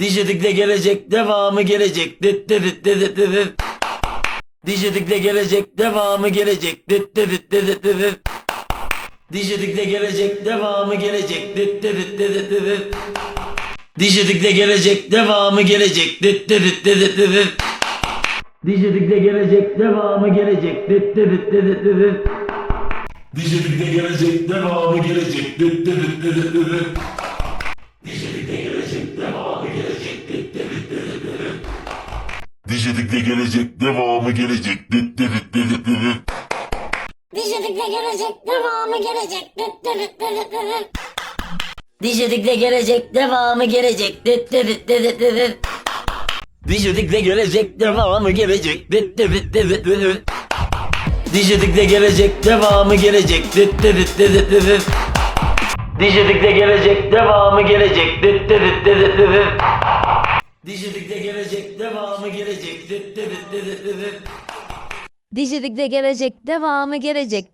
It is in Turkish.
Dijitük'te gelecek devamı gelecek. Dıt dıt dıt dıt dıt dıt. Dijitük'te gelecek devamı gelecek. Dıt dıt dıt dıt dıt dıt. Dijitük'te gelecek devamı gelecek. Dıt dıt dıt dıt dıt dıt. Dijitük'te gelecek devamı gelecek. Dıt dıt dıt dıt dıt dıt. Dijitük'te gelecek devamı gelecek. Dıt dıt dıt dıt dıt dıt. Dijitük'te gelecek devamı gelecek. Dıt dıt dıt dıt dıt. Dijitürk'te gelecek devamı gelecek. Dıt dıt dıt dıt dıt dıt. Dijitürk'te gelecek devamı gelecek. Dıt dıt dıt dıt dıt dıt. Dijitük'te gelecek devamı gelecek. Dıt dıt dıt dıt dıt dıt. Dijitük'te gelecek devamı gelecek. Dıt dıt dıt dıt dıt dıt. Dijitük'te gelecek devamı gelecek. Dıt dıt dıt dıt dıt dıt. Dijitük'te gelecek devamı gelecek. Dıt dıt dıt dıt dıt dıt. Dijitük'te gelecek devamı gelecek. Dıt dıt dıt dıt. Dijitürk'te gelecek devamı gelecek.